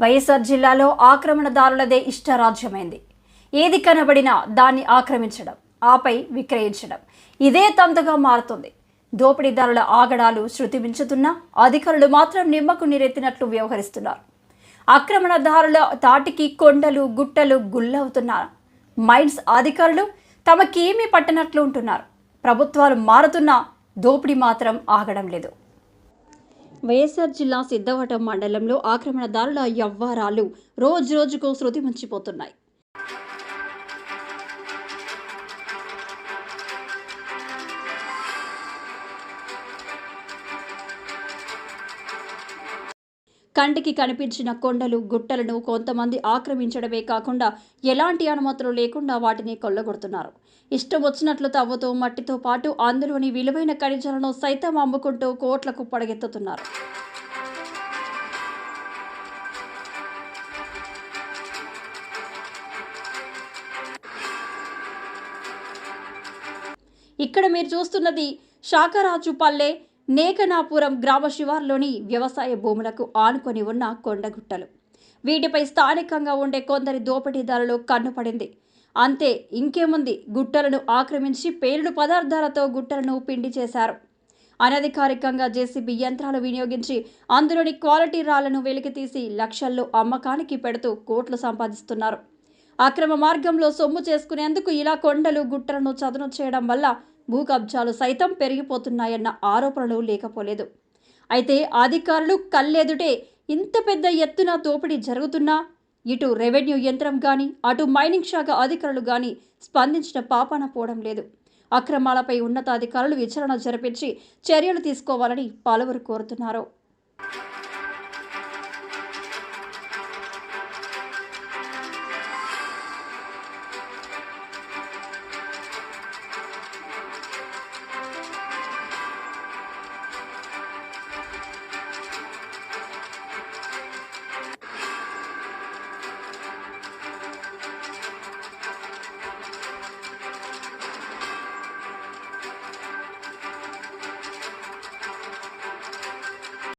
వైఎస్ఆర్ జిల్లాలో ఆక్రమణదారులదే ఇష్టరాజ్యమైంది. ఏది కనబడినా దాన్ని ఆక్రమించడం ఆపై విక్రయించడం ఇదే తంతుగా మారుతుంది. దోపిడీదారుల ఆగడాలు శృతి మించుతున్నా అధికారులు మాత్రం నిమ్మకు నీరెత్తినట్లు వ్యవహరిస్తున్నారు. ఆక్రమణదారుల తాటికి కొండలు గుట్టలు గుల్లవుతున్నారు. మైన్స్ అధికారులు తమకేమీ పట్టనట్లు ఉంటున్నారు. ప్రభుత్వాలు మారుతున్నా దోపిడీ మాత్రం ఆగడం లేదు. వైఎస్ఆర్ జిల్లా సిద్ధవటం మండలంలో ఆక్రమణదారుల యవ్వారాలు రోజురోజుకు శృతి మించిపోతున్నాయి. కంటికి కనిపించిన కొండలు గుట్టలను కొంతమంది ఆక్రమించడమే కాకుండా ఎలాంటి అనుమతులు లేకుండా వాటిని కొల్లగొడుతున్నారు. ఇష్టం వచ్చినట్లు తవ్వుతూ మట్టితో పాటు అందులోని విలువైన ఖనిజాలను సైతం అమ్ముకుంటూ కోట్లకు పడగెత్తుతున్నారు. ఇక్కడ మీరు చూస్తున్నది శాఖరాజు పల్లె నేకనాపురం గ్రామ శివార్లోని వ్యవసాయ భూములకు ఆనుకొని ఉన్న కొండగుట్టలు. వీటిపై స్థానికంగా ఉండే కొందరి దోపిడీదారులు కన్నుపడింది అంతే ఇంకేముంది? గుట్టలను ఆక్రమించి పేలుడు పదార్థాలతో గుట్టలను పిండి చేశారు. అనధికారికంగా జేసీబీ యంత్రాలు వినియోగించి అందులోని క్వాలిటీ రాళ్ళను వెలికితీసి లక్షల్లో అమ్మకానికి పెడుతూ కోట్లు సంపాదిస్తున్నారు. అక్రమ మార్గంలో సొమ్ము చేసుకునేందుకు ఇలా కొండలు గుట్టలను చదును చేయడం వల్ల భూ కబ్జాలు సైతం పెరిగిపోతున్నాయన్న ఆరోపణలు లేకపోలేదు. అయితే అధికారులు కళ్ళెదుటే ఇంత పెద్ద ఎత్తున దోపిడీ జరుగుతున్నా ఇటు రెవెన్యూ యంత్రం కానీ అటు మైనింగ్ శాఖ అధికారులు కానీ స్పందించిన పాపాన పోవడం లేదు. అక్రమాలపై ఉన్నతాధికారులు విచారణ జరిపించి చర్యలు తీసుకోవాలని పలువురు కోరుతున్నారు.